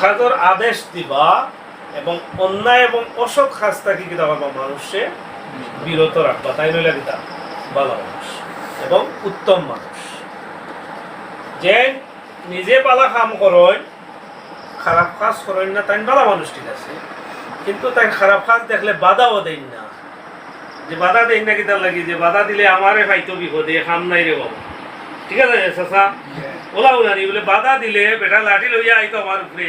খাজর আদেশ দিবা এবং অন্যায় এবং অসৎ কাজ থাকি কিতা করবা মানুষে বিরত রাখবা, তাই নইলে কিতা ভালো মানুষ এবং উত্তম মানুষ। যে নিজে পালা কাম করয় খারাপ কাজ করেন না, তাই ভালো মানুষ ঠিক আছে। কিন্তু তাই খারাপ কাজ দেখলে বাধাও দেন না। যে বাধা দেন না কিতার লাগি? যে বাধা দিলে আমারে ফাইতো বিপদে খাম নাই রে বাবু। ঠিক আছে চাচা ওলা ওলানি বলে বাধা দিলে বেটা লাঠি লইয়া আইতো আমার উপরে।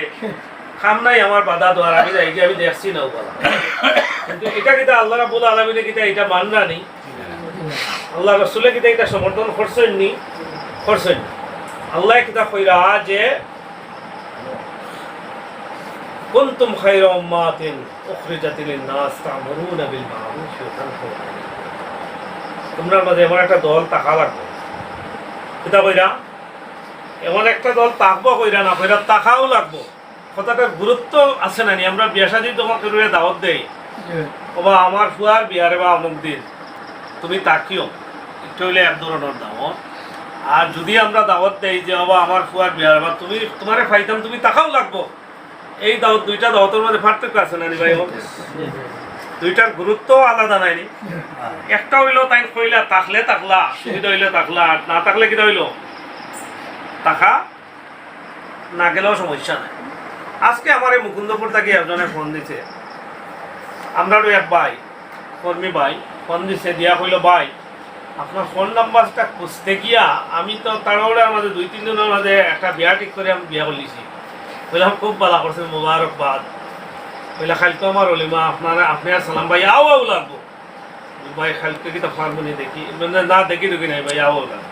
খাম নাই আমার বাধা দেওয়ার, আমি যাই আমি দেখছি না বলা কিন্তু এটা কিতা আল্লাহ রাবুল আলমিনে কিতা এটা মান রানি আল্লাহ রসুলে কিতা এটা সমর্থন করছেন নি? করছেন নি। আল্লাহ কিতা কইরা যে, কুনতুম খায়রা উম্মাতিন উখরিজাত লিন-নাস তা'মুরুনা বিল মা'রুফ ওয়া তানহাউনা তোমরা মাঝে এমন একটা দল তাকা লাগবে। কইরা এমন একটা দল তাকবো কইরা না কইরা তাকাও লাগবো। কথাটার গুরুত্ব আছে না নি? আমরা বিয়া শাদি তোমাকে রয়ে দাওয়াত দেই। ওবা আমার ফুয়ার বিয়ারে বা অমুক দিন। তুমি তাকিও। একটু হইলে এক ধরনের দাওয়াত। আর যদি আমরা দাওয়াত দেই যে বাবা আমার ফুয়ার বিয়ার বা তুমি তোমারে ফাইতাম তুমি তাকাও লাগবো। এই দাওয়াত দুইটা দাওয়াতের মধ্যে পার্থক্য আছে না নি ভাই ও? দুইটার গুরুত্ব আলাদা নাইনি একটা হইল তাই কইলা তাকলে তাকলা সুবিধা হইলে তাকলা, আর না তাকলে কিটা হইল? টাকা না গেলেও সমস্যা নাই। আজকে আমার এই মুকুন্দপুর থেকে একজনে ফোন দিছে। আমরাও এক ভাই, কর্মী ভাই, ফোন দিছে, দিয়া কইলো, ভাই, আপনার ফোন নাম্বারটা খুঁজতে গিয়া আমি তো তাড়াহুড়ার মাঝে দুই, তিন দিনের মাঝে একটা বিয়া ঠিক করে আমি বিয়া করলিছি। বললাম খুব ভালো করছেন, মোবারকবাদ। বলে খালকে আমার অলিমা আপনারা আপনি আর সালাম ভাই আও আও লাগবো। ভাই খালকে কি তো ফার্মনি দেখি। না দেখি দেখি নাই ভাই আও লাগবো।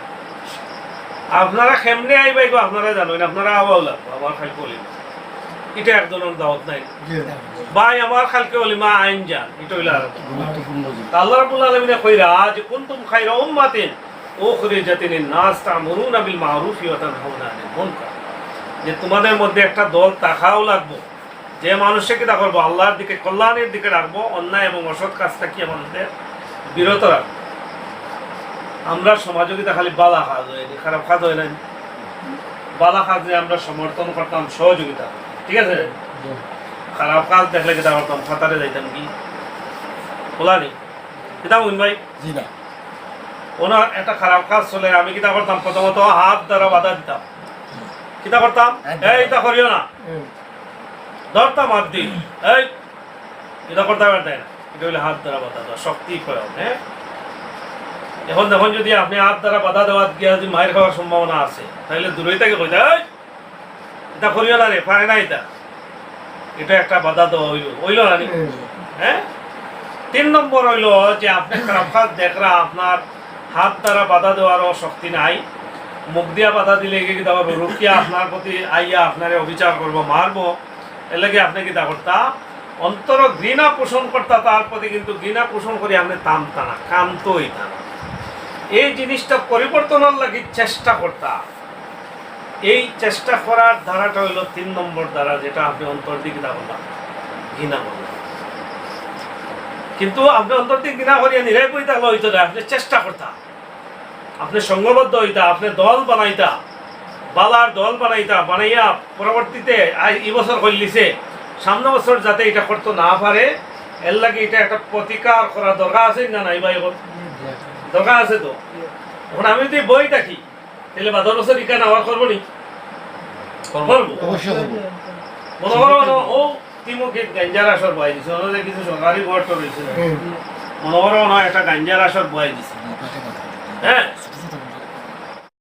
আপনারা কেমনে আইবাই গো আপনারা জানেন আপনারা আও আও লাগবো আমার খালকে অলিমা এটা একজনের দাওয়াত নাই। ভাই আমার খালকে অলিমা আইন যান এটা হইল আর। তা আল্লাহ রাব্বুল আলামিন কইরা যে কুনতুম খায়রা উম্মাতিন উখরিজাতিন নাস তা'মুরুনা বিল মা'রুফ ওয়া তানহাউনা আনিল মুনকার। যে তোমাদের মধ্যে একটা দল তাকাও লাগবো। যে মানুষকে কিতা করব আল্লাহর দিকে কল্যাণের দিকে রাখব অন্যায় এবং অসৎ কাজ কি আমাদের বিরত রাখব? আমরা সমাযোগিতা খালি বালা কাজ হয়নি খারাপ কাজ হয় নাই বালা কাজে আমরা সমর্থন করতাম সহযোগিতা। ঠিক আছে? খারাপ কাজ দেখলে কিতা করতাম ফাতারে যাইতাম কি? বলানি কিতা বুঝুন ভাই? জি না। ওনার একটা খারাপ কাজ চলে আমি কিতা করতাম? প্রথমত হাত দ্বারা বাধা দিতাম। কিতা করতাম? একদম। এই তা করিও না। ধরতাম হাত দি এই এটা করতে পারতেন এটা হলে হাত দ্বারা বাধা দেওয়া শক্তি প্রয়োগ হ্যাঁ? এখন যদি আপনি হাত দ্বারা বাধা দেওয়া গিয়ে যদি মায়ের খাওয়ার সম্ভাবনা আছে তাহলে দূরেই থেকে কই এই! এটা করিও না রে পারে না এটা। এটা একটা বাধা দেওয়া হইল হইল না হ্যাঁ। তিন নম্বর হইল যে আপনি খারাপ দেখরা আপনার হাত দ্বারা বাধা দেওয়ারও শক্তি নাই। মুখ দিয়া বাধা দিলে কি রুকিয়া আপনার প্রতি আইয়া আপনারে অবিচার করব মারবো। এর লাগে আপনি কিতা করতা অন্তর ঘৃণা পোষণ করতা, তার প্রতি কিন্তু ঘৃণা পোষণ করে আপনি টানতা না কামতো হইতা না এই জিনিসটা পরিবর্তনের লাগি চেষ্টা করতা। এই চেষ্টা করার ধারাটা হইল তিন নম্বর দ্বারা যেটা আপনি অন্তর দিকে কিতা বললাম, ঘৃণা বললাম। কিন্তু আপনি অন্তর দিকে ঘৃণা করিয়া বইতা হইতো না, আপনি চেষ্টা করতা। আপনি সংঘবদ্ধ হইতা, আপনি দল বানাইতা। বালার দল বানাইতা বানাইয়া পরবর্তীতে আই এই বছর করলিছে সামনে বছর যাতে এটা করতে না পারে এর লাগে এটা একটা প্রতিকার করার দরকার আছে না নাই ভাই এখন দরকার আছে তো? এখন আমি যদি বই থাকি তাহলে বাদর বছর ইকা নেওয়া করব নি মনে করো না, ও তিমুখে গাঞ্জার আসর বয়াই দিছে। ওনাদের কিছু সরকারি বর্ত রয়েছে মনে করো না একটা গাঞ্জার আসর বয়াই দিছে। হ্যাঁ